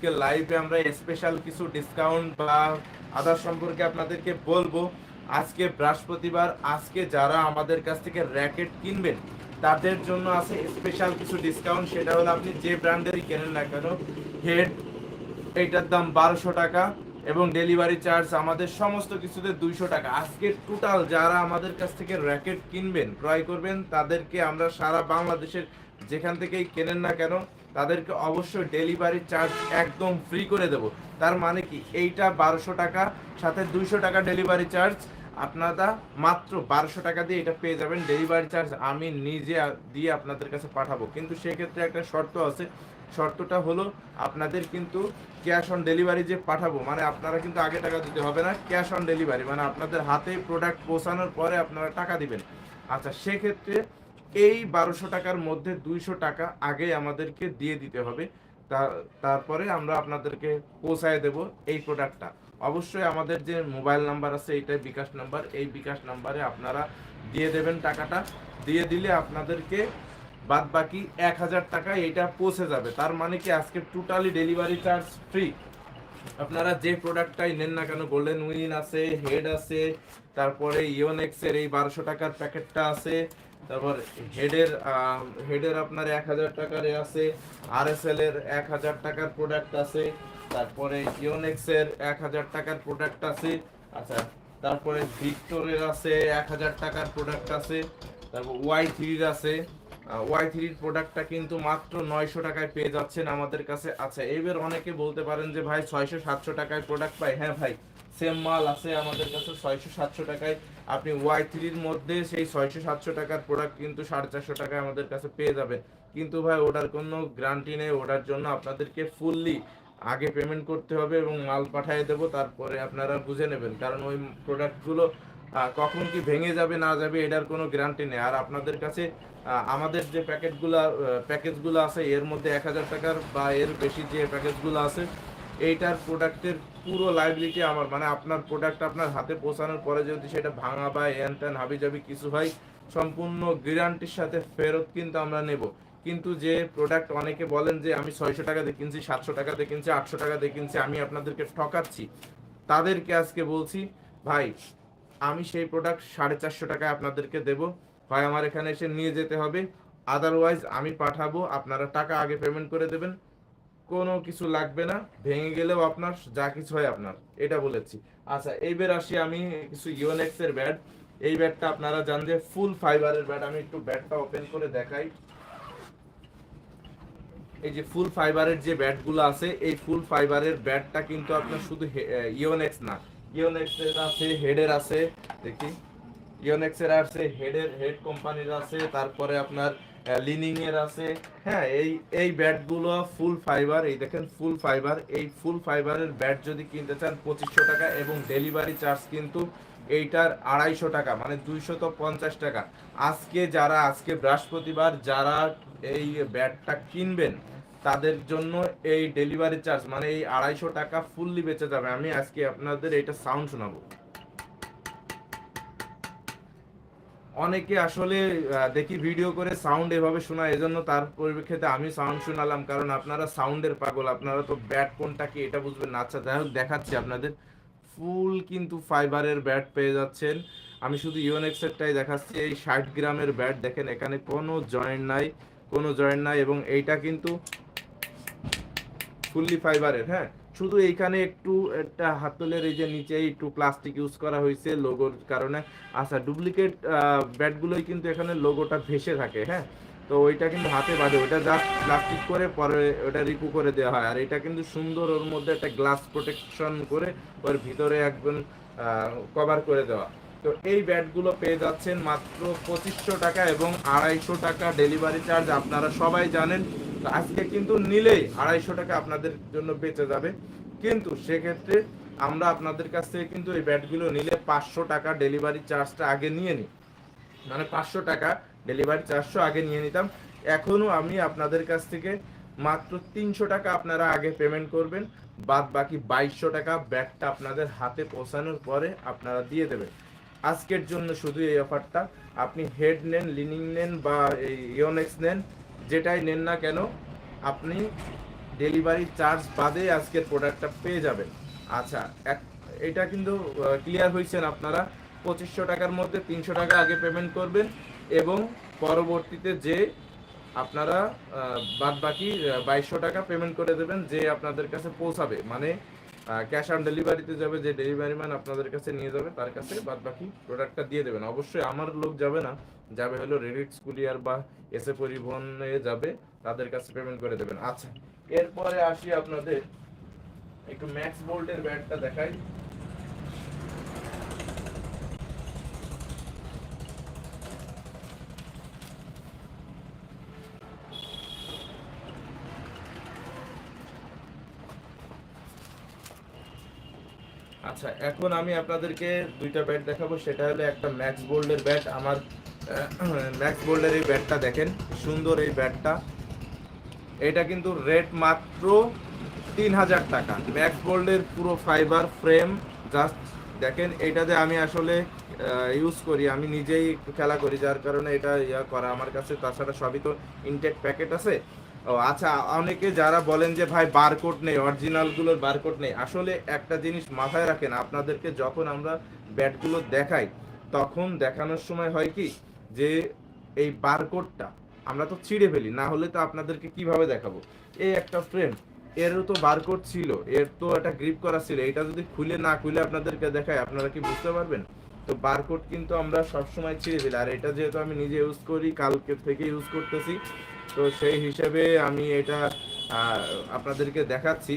আজকে লাইভে আমরা স্পেশাল কিছু ডিসকাউন্ট বা আদার সম্পর্কে আপনাদেরকে বলব। আজকে বৃহস্পতিবার, আজকে যারা আমাদের কাছ থেকে র্যাকেট কিনবেন, তাদের জন্য আছে স্পেশাল কিছু ডিসকাউন্ট সেটা হলো আপনি যে ব্র্যান্ডেরই কেনেন না কেন হেড এইটার দাম বারোশো টাকা। এবং ডেলিভারি চার্জ আমাদের সমস্ত কিছুতে দুইশো টাকা। আজকে টোটাল যারা আমাদের কাছ থেকে র্যাকেট কিনবেন, ক্রয় করবেন, তাদেরকে আমরা সারা বাংলাদেশের যেখান থেকেই কেনেন না কেন, তাদেরকে অবশ্যই ডেলিভারি চার্জ একদম ফ্রি করে দেব। তার মানে কি? এইটা বারোশো টাকা, সাথে দুইশো টাকা ডেলিভারি চার্জ আপনারা মাত্র বারোশো টাকা দিয়ে এটা পেয়ে যাবেন। ডেলিভারি চার্জ আমি নিজে দিয়ে আপনাদের কাছে পাঠাবো। কিন্তু সেক্ষেত্রে একটা শর্ত আছে শর্তটা হলো আপনাদের কিন্তু ক্যাশ অন ডেলিভারি যে পাঠাবো মানে আপনারা কিন্তু আগে টাকা দিতে হবে না ক্যাশ অন ডেলিভারি মানে আপনাদের হাতে প্রোডাক্ট পৌঁছানোর পরে আপনারা টাকা দিবেন। আচ্ছা সেক্ষেত্রে এই বারোশো টাকার মধ্যে দুইশো টাকা আগে আমাদেরকে দিয়ে দিতে হবে। তারপরে আমরা আপনাদেরকে পৌঁছায় দেব এই প্রোডাক্টটা অবশ্যই আমাদের যে মোবাইল নাম্বার আছে, এইটাই বিকাশ নাম্বার এই বিকাশ নাম্বারে আপনারা দিয়ে দেবেন টাকাটা। দিয়ে দিলে আপনাদেরকে বাদ বাকি এক হাজার টাকায় এটা পৌঁছে যাবে। তার মানে কি আজকে টোটালি ডেলিভারি চার্জ ফ্রি আপনারা যে প্রোডাক্টটাই নেন না কেন গোল্ডেন উইন আছে হেড আছে, তারপরে ইওনেক্স এর এই বারোশো টাকার প্যাকেটটা আছে, তারপর হেডের হেডের আপনার এক হাজার টাকার এ আছে আর এস এল এর এক হাজার টাকার প্রোডাক্ট আছে, তারপরে ইওনেক্স এর এক হাজার টাকার প্রোডাক্ট আছে আচ্ছা তারপরে ভিক্টরের আছে এক হাজার টাকার প্রোডাক্ট আছে, তারপর ওয়াই থ্রির আছে ওয়াই থ্রির প্রোডাক্টটা কিন্তু মাত্র নয়শো টাকায় পেয়ে যাচ্ছেন আমাদের কাছে। আচ্ছা এবার অনেকে বলতে পারেন যে, ভাই, ছয়শো সাতশো টাকায় প্রোডাক্ট পাই? হ্যাঁ ভাই সেম মাল আছে আমাদের কাছে, ছয়শো সাতশো টাকায়। আপনি ওয়াই থ্রির মধ্যে সেই ছয়শো সাতশো টাকার প্রোডাক্ট কিন্তু সাড়ে চারশো টাকায় আমাদের কাছে পেয়ে যাবেন। কিন্তু, ভাই, ওটার কোনো গ্যারান্টি নেই। ওটার জন্য আপনাদেরকে ফুললি আগে পেমেন্ট করতে হবে এবং মাল পাঠিয়ে দেবো। তারপরে আপনারা বুঝে নেবেন। কারণ ওই প্রোডাক্টগুলো কখন কি ভেঙে যাবে, না যাবে, এটার কোনো গ্যারান্টি নেই। আর আপনাদের কাছে আমাদের যে প্যাকেটগুলো প্যাকেজগুলো আছে, এর মধ্যে এক হাজার টাকার বা এর বেশি যে প্যাকেজগুলো আছে, এইটার প্রোডাক্টের পুরো লাইবিলিটি আমার। মানে আপনার প্রোডাক্ট আপনার হাতে পৌঁছানোর পরে যদি সেটা ভাঙা বা এন টেন হাবি জাবি কিছু হয়, সম্পূর্ণ গ্যারান্টির সাথে ফেরত কিন্তু আমরা নেব। কিন্তু যে প্রোডাক্ট অনেকে বলেন যে, আমি ছয়শো টাকা দিয়ে কিনছি, সাতশো টাকা দিয়ে কিনছি, আটশো টাকা দিয়ে কিনছি, আমি আপনাদেরকে ঠকাচ্ছি। তাদেরকে আজকে বলছি, ভাই আমি সেই প্রোডাক্ট সাড়ে চারশো টাকায় আপনাদেরকে দেবো। হয় আমার এখানে এসে নিয়ে যেতে হবে। আদারওয়াইজ আমি পাঠাবো, আপনারা টাকা আগে পেমেন্ট করে দেবেন। কোনো কিছু লাগবে না, ভেঙে গেলেও আপনার, যা কিছু হয় আপনার। এটা বলেছি। আচ্ছা এইবার আসি আমি কিছু ইউনেক্স এর ব্যাট এই ব্যাটটা আপনারা জান যে ফুল ফাইবারের ব্যাট আমি একটু ব্যাটটা ওপেন করে দেখাই। এই যে ফুল ফাইবারের যে ব্যাটগুলো আছে, এই ফুল ফাইবারের ব্যাটটা কিন্তু আপনার শুধু ইওনেক্স না। ইওনেক্স আছে হেডের আছে, দেখি। ইওনেক্স আছে হেডের হেড কোম্পানির আছে, তারপরে আপনার লিনিং এর আছে। হ্যাঁ এই এই ব্যাটগুলো ফুল ফাইবার এই দেখেন ফুল ফাইবার এই ফুল ফাইবারের ব্যাট যদি কিনতে চান, পঁচিশশো টাকা এবং ডেলিভারি চার্জ কিন্তু এইটার আড়াইশো টাকা মানে দুইশত পঞ্চাশ টাকা। আজকে যারা, আজকে বৃহস্পতিবার যারা এই ব্যাটটা কিনবেন তাদের জন্য এই ডেলিভারি চার্জ মানে এই আড়াইশো টাকা ফুললি বেঁচে যাবে। আমি আজকে আপনাদের এটা সাউন্ড শোনাবো। অনেকে আসলে দেখি ভিডিও করে সাউন্ড এভাবে শোনায়, এজন্য তার পরিপ্রেক্ষিতে আমি সাউন্ড শোনালাম, কারণ আপনারা সাউন্ডের পাগল, আপনারা তো ব্যাট কোনটা কি এটা বুঝবেন না। আচ্ছা যাই হোক দেখাচ্ছি আপনাদের। ফুল কিন্তু ফাইবারের ব্যাট পেয়ে যাচ্ছেন। আমি শুধু ইউনেক্সেরটাই দেখাচ্ছি, এই ষাট গ্রামের ব্যাট দেখেন, এখানে কোনো জয়েন্ট নাই, কোনো জয়েন্ট নাই, এবং এইটা কিন্তু ফুললি ফাইবারের হ্যাঁ? শুধু এইখানে একটু একটা হাতলের এই যে নিচে একটু প্লাস্টিক ইউজ করা হয়েছে লোগোর কারণে। আচ্ছা ডুপ্লিকেট ব্যাটগুলোই কিন্তু এখানে লোগোটা ভেসে থাকে হ্যাঁ? তো ওইটা কিন্তু হাতে বাঁধে ওইটা জাস্ট প্লাস্টিক করে পরে ওটা রিপু করে দেওয়া হয়। আর এটা কিন্তু সুন্দর ওর মধ্যে একটা গ্লাস প্রোটেকশন করে ওর ভিতরে একদম কভার করে দেওয়া। তো এই ব্যাটগুলো পেয়ে যাচ্ছেন মাত্র পঁচিশশো টাকা এবং আড়াইশো টাকা ডেলিভারি চার্জ আপনারা সবাই জানেন আজকে কিন্তু নিলেই আড়াইশো টাকা আপনাদের জন্য বেঁচে যাবে। কিন্তু সেক্ষেত্রে আমরা আপনাদের কাছ থেকে কিন্তু এই ব্যাটগুলো নিলে পাঁচশো টাকা ডেলিভারি চার্জটা আগে নিয়ে নিই। মানে পাঁচশো টাকা ডেলিভারি চারশো আগে নিয়ে নিতাম। এখনও আমি আপনাদের কাছ থেকে মাত্র তিনশো টাকা আপনারা আগে পেমেন্ট করবেন। বাদ বাকি বাইশশো টাকা ব্যাগটা আপনাদের হাতে পৌঁছানোর পরে আপনারা দিয়ে দেবেন। আজকের জন্য শুধু এই অফারটা। আপনি হেড নেন, লিনিং নেন বা ইওনেক্স নেন যেটাই নেন না কেন, আপনি ডেলিভারি চার্জ বাদে আজকের প্রোডাক্টটা পেয়ে যাবেন। আচ্ছা এক এটা কিন্তু ক্লিয়ার হয়েছেন আপনারা। পঁচিশশো টাকার মধ্যে তিনশো টাকা আগে পেমেন্ট করবেন এবং পরবর্তীতে যে আপনারা বাদ বাকি বাইশশো টাকা পেমেন্ট করে দেবেন, যে আপনাদের কাছে পৌঁছাবে। মানে ক্যাশ অন ডেলিভারিতে যাবে, যে ডেলিভারি ম্যান আপনাদের কাছে নিয়ে যাবে, তার কাছে বাদ বাকি প্রোডাক্টটা দিয়ে দেবেন। অবশ্যই আমার লোক যাবে না, যাবে হলো রেডিক্স স্কুলিয়ার বা এসে পরিবহনে যাবে, তাদের কাছে পেমেন্ট করে দেবেন। আচ্ছা এরপরে আসি আপনাদের, একটু ম্যাক্স বোল্টের ব্যাটটা দেখাই। আচ্ছা এখন আমি আপনাদেরকে দুইটা ব্যাট দেখাবো। সেটা হলো একটা ম্যাক্স বোল্ডের ব্যাট আমার ম্যাক্স বোল্ডের এই ব্যাটটা দেখেন, সুন্দর এই ব্যাটটা এটা কিন্তু রেট মাত্র তিন হাজার টাকা। ম্যাক্স বোল্ডের পুরো ফাইবার ফ্রেম জাস্ট দেখেন এইটাতে আমি আসলে ইউজ করি, আমি নিজেই খেলা করি, যার কারণে এটা ইয়া করা আমার কাছে। তাছাড়া সবই তো ইনটেক প্যাকেট আছে। ও আচ্ছা অনেকে যারা বলেন যে, ভাই, বারকোড নেই অরিজিনালগুলোর বারকোড নেই। আসলে একটা জিনিস মাথায় রাখেন, আপনাদেরকে যখন আমরা ব্যাটগুলো দেখাই, তখন দেখানোর সময় হয় কি, যে এই বারকোডটা আমরা তো ছিঁড়ে ফেলি, না হলে তো আপনাদেরকে কীভাবে দেখাবো? এই একটা ফ্রেম এরও তো বারকোড ছিল, এর তো একটা গ্রিপ করা ছিল, এটা যদি খুলে না খুলে আপনাদেরকে দেখায় আপনারা কি বুঝতে পারবেন? তো বারকোড কিন্তু আমরা সবসময় ছিঁড়ে ফেলি। আর এটা যেহেতু আমি নিজে ইউজ করি, কালকে থেকে ইউজ করতেছি, তো সেই হিসেবে আমি এটা আপনাদেরকে দেখাচ্ছি।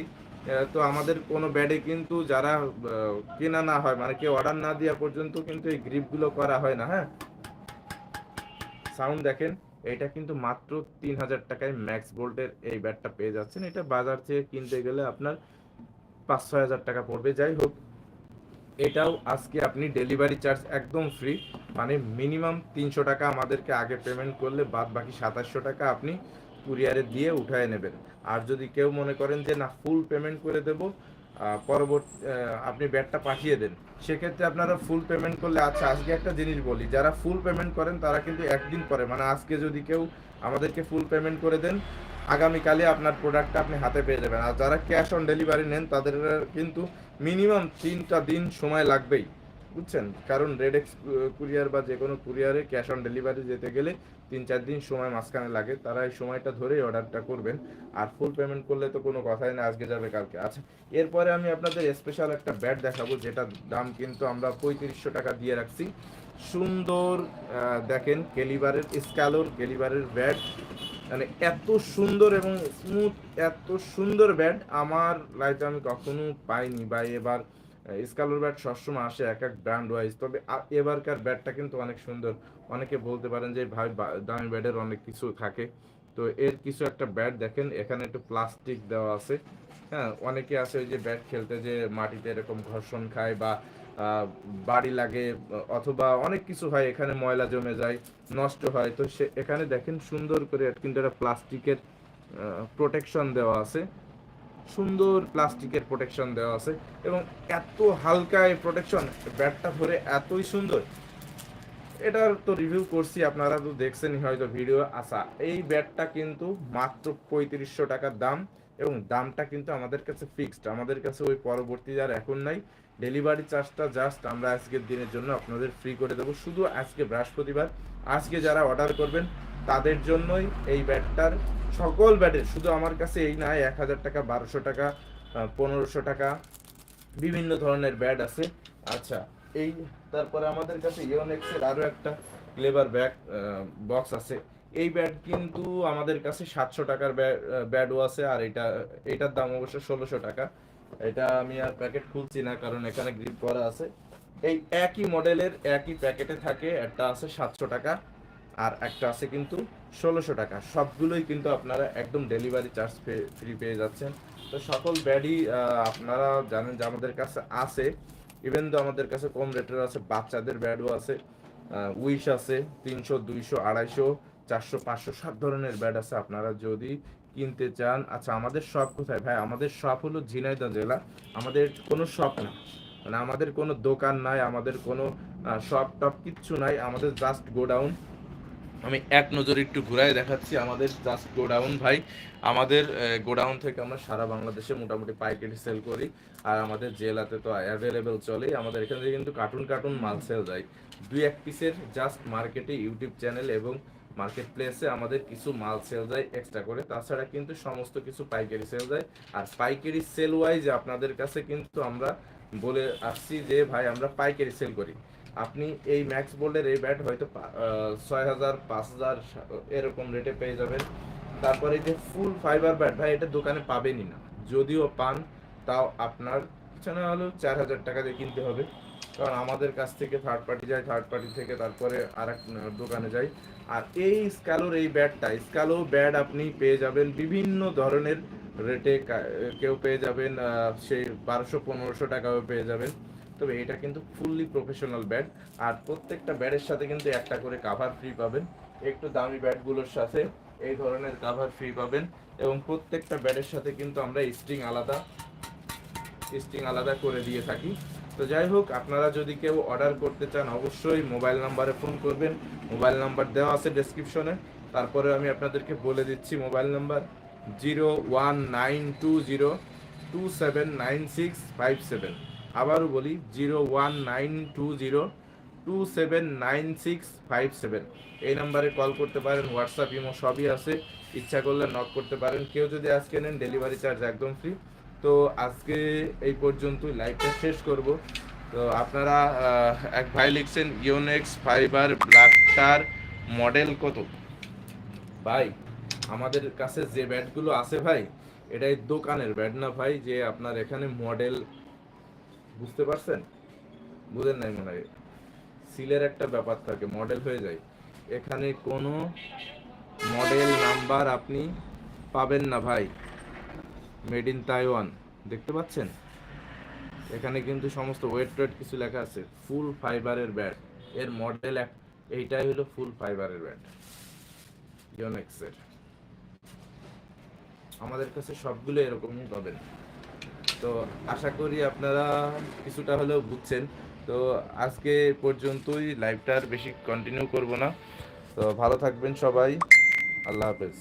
তো আমাদের কোনো ব্যাডে কিন্তু যারা কেনা না হয় মানে কেউ অর্ডার না দেওয়া পর্যন্ত কিন্তু এই গ্রিপগুলো করা হয় না হ্যাঁ? সাউন্ড দেখেন, এটা কিন্তু মাত্র তিন হাজার টাকায় ম্যাক্স বোল্টের এই ব্যাটটা পেয়ে যাচ্ছেন। এটা বাজার থেকে কিনতে গেলে আপনার পাঁচ, ছয় হাজার টাকা পড়বে। যাই হোক এটাও আজকে আপনি ডেলিভারি চার্জ একদম ফ্রি মানে মিনিমাম তিনশো টাকা আমাদেরকে আগে পেমেন্ট করলে বাদ বাকি সাতাশশো টাকা আপনি কুরিয়ারে দিয়ে উঠায় নেবেন। আর যদি কেউ মনে করেন যে, না ফুল পেমেন্ট করে দেবো পরবর্তী আপনি ব্যাটটা পাঠিয়ে দেন, সেক্ষেত্রে আপনারা ফুল পেমেন্ট করলে আচ্ছা আজকে একটা জিনিস বলি, যারা ফুল পেমেন্ট করেন তারা কিন্তু একদিন পরে মানে আজকে যদি কেউ আমাদেরকে ফুল পেমেন্ট করে দেন আগামীকালে আপনার প্রোডাক্টটা আপনি হাতে পেয়ে যাবেন। আর যারা ক্যাশ অন ডেলিভারি নেন, তাদের কিন্তু মিনিমাম তিনটা দিন সময় লাগবেই। বুঝছেন? কারণ রেডেক্স কুরিয়ার বা যে কোনো কুরিয়ারে ক্যাশ অন ডেলিভারি যেতে গেলে তিন চার দিন সময় মাঝখানে লাগে। তারা এই সময়টা ধরেই অর্ডারটা করবেন। আর ফুল পেমেন্ট করলে তো কোনো কথাই না, আজকে যাবে, কালকে। আচ্ছা এরপরে আমি আপনাদের স্পেশাল একটা ব্যাট দেখাবো, যেটার দাম কিন্তু আমরা পঁয়ত্রিশশো টাকা দিয়ে রাখছি। সুন্দর দেখেন কেলিবারের স্ক্যালোর কেলিবারের ব্যাট মানে এত সুন্দর এবং স্মুথ এত সুন্দর ব্যাট আমার লাইফে আমি কখনো পাইনি বা এবার স্কালোর ব্যাট সবসময় আসে এক এক ব্র্যান্ড ওয়াইজ তবে এবারকার ব্যাটটা কিন্তু অনেক সুন্দর। অনেকে বলতে পারেন যে, ভাই দামি ব্যাটের অনেক কিছু থাকে। তো এর কিছু একটা ব্যাট দেখেন, এখানে একটু প্লাস্টিক দেওয়া আছে। হ্যাঁ অনেকে আছে ওই যে ব্যাট খেলতে যে মাটিতে এরকম ঘর্ষণ খায় বা বাড়ি লাগে, অথবা অনেক কিছু হয়, এখানে ময়লা জমে যায়, নষ্ট হয়। তো সে, এখানে দেখেন সুন্দর করে কিন্তু একটা প্লাস্টিকের প্রোটেকশন দেওয়া আছে। সুন্দর প্লাস্টিকের প্রোটেকশন দেওয়া আছে এবং এত হালকা এই প্রোটেকশন ব্যাটটা ধরে এতই সুন্দর। এটার তো রিভিউ করছি, আপনারা তো দেখছেনই হয়তো ভিডিও আসা এই ব্যাটটা কিন্তু মাত্র পঁয়ত্রিশশো টাকার দাম এবং দামটা কিন্তু আমাদের কাছে ফিক্সড আমাদের কাছে ওই পরবর্তী আর এখন নাই। ডেলিভারি চার্জটা জাস্ট আমরা আজকের দিনের জন্য আপনাদের ফ্রি করে দেবো। শুধু আজকে বৃহস্পতিবার। আজকে যারা অর্ডার করবেন, তাদের জন্যই এই ব্যাটটার সকল ব্যাটের, শুধু আমার কাছে এই নয়, এক হাজার টাকা, বারোশো টাকা পনেরোশো টাকা, বিভিন্ন ধরনের ব্যাট আছে। আচ্ছা এই তারপরে আমাদের কাছে ইওনেক্সের আরও একটা ক্লেভার ব্যাগ বক্স আছে। এই ব্যাট কিন্তু আমাদের কাছে সাতশো টাকার ব্যাডও আছে, আর এটা, এটার দাম অবশ্য ষোলোশো টাকা। এটা আমি আর প্যাকেট খুলছি না, কারণ এখানে গ্রিপ করা আছে। এই একই মডেলের একই প্যাকেটে থাকে, একটা আছে সাতশো টাকা আর একটা আছে কিন্তু ষোলোশো টাকা। সবগুলোই কিন্তু আপনারা একদম ডেলিভারি চার্জ ফ্রি পেয়ে যাচ্ছেন। তো সকল ব্যাডই আপনারা জানেন যে আমাদের কাছে আছে। ইভেন তো আমাদের কাছে কম রেটের আছে, বাচ্চাদের ব্যাডও আছে উইশ আছে, তিনশো, দুইশো, আড়াইশো, চারশো, পাঁচশো সব ধরনের ব্যাড আছে। আপনারা যদি কিনতে চান আচ্ছা আমাদের শপ কোথায়? ভাই, আমাদের শপ হলো ঝিনাইদহ জেলা। আমাদের কোনো শপ না। মানে আমাদের কোনো দোকান নাই, আমাদের কোনো শপ টপ কিচ্ছু নাই। আমাদের জাস্ট গোডাউন। আমি এক নজরে একটু ঘুরায় দেখাচ্ছি আমাদের জাস্ট গোডাউন, ভাই। আমাদের গোডাউন থেকে আমরা সারা বাংলাদেশে মোটামুটি পাইকারি সেল করি। আর আমাদের জেলাতে তো অ্যাভেলেবেল চলে আমাদের এখান থেকে কিন্তু কার্টুন কার্টুন মাল সেল যায়। দুই এক পিসের জাস্ট মার্কেটে ইউটিউব চ্যানেল এবং মার্কেট প্লেসে আমাদের কিছু মাল সেল যায় এক্সট্রা করে, তাছাড়া কিন্তু সমস্ত কিছু পাইকারি সেল যায়। আর পাইকারি সেল ওয়াইজ আপনাদের কাছে কিন্তু আমরা বলে আসছি যে, ভাই, আমরা পাইকারি সেল করি। আপনি এই ম্যাক্স বোল্ডের এই ব্যাট হয়তো ছয় হাজার, পাঁচ হাজার, এরকম রেটে পেয়ে যাবেন। তারপরে যে ফুল ফাইবার ব্যাট ভাই, এটা দোকানে পাবেনই না। যদিও পান, তাও আপনার কিছু হলেও চার হাজার টাকা দিয়ে কিনতে হবে। কারণ আমাদের কাছ থেকে থার্ড পার্টি যায় থার্ড পার্টি থেকে তারপরে আর দোকানে যাই আর এই স্ক্যালোর এই ব্যাটটা স্ক্যালো ব্যাট আপনি পেয়ে যাবেন বিভিন্ন ধরনের রেটে কেউ পেয়ে যাবেন সেই বারোশো, পনেরোশো টাকাও পেয়ে যাবেন। তবে এটা কিন্তু ফুললি প্রফেশনাল ব্যাট আর প্রত্যেকটা ব্যাটের সাথে কিন্তু একটা করে কাভার ফ্রি পাবেন। একটু দামি ব্যাটগুলোর সাথে এই ধরনের কাভার ফ্রি পাবেন। এবং প্রত্যেকটা ব্যাটের সাথে কিন্তু আমরা স্ট্রিং আলাদা স্ট্রিং আলাদা করে দিয়ে থাকি। তো যাই হোক, আপনারা যদি কেউ অর্ডার করতে চান, অবশ্যই মোবাইল নাম্বারে ফোন করবেন। মোবাইল নাম্বার দেওয়া আছে ডেসক্রিপশনে তারপরে আমি আপনাদেরকে বলে দিচ্ছি mobile number zero one nine two zero two seven nine six five seven আবারও বলি zero one nine two zero two seven nine six five seven এই নাম্বারে কল করতে পারেন হোয়াটসঅ্যাপ ইমো সবই আছে। ইচ্ছা করলে নক করতে পারেন। কেউ যদি আজকে নেন ডেলিভারি চার্জ একদম ফ্রি তো আজকে এই পর্যন্ত লাইভটা শেষ করব। তো আপনারা এক ভাই লিখছেন ইউনেক্স ফাইবার ব্ল্যাকটার মডেল কত? ভাই, আমাদের কাছে যে ব্যাটগুলো আছে ভাই, এটাই দোকানের ব্যাট না ভাই, যে আপনার এখানে মডেল বুঝতে পারছেন? বুঝেন নাই মনে হয়। সিলের একটা ব্যাপার থাকে মডেল হয়ে যায়। এখানে কোনো মডেল নাম্বার আপনি পাবেন না ভাই। মেড ইন তাইওয়ান, দেখতে পাচ্ছেন? এখানে কিন্তু সমস্ত ওয়েট টোয়েট কিছু লেখা আছে, ফুল ফাইবারের ব্যাট। এর মডেল এইটাই হলো ফুল ফাইবারের ব্যাট, ইওনেক্সের। আমাদের কাছে সবগুলো এরকমই পাবেন। তো আশা করি আপনারা কিছুটা হলেও বুঝছেন। তো আজকে পর্যন্তই, লাইভটা আর বেশি কন্টিনিউ করব না। তো ভালো থাকবেন সবাই, আল্লাহ হাফেজ।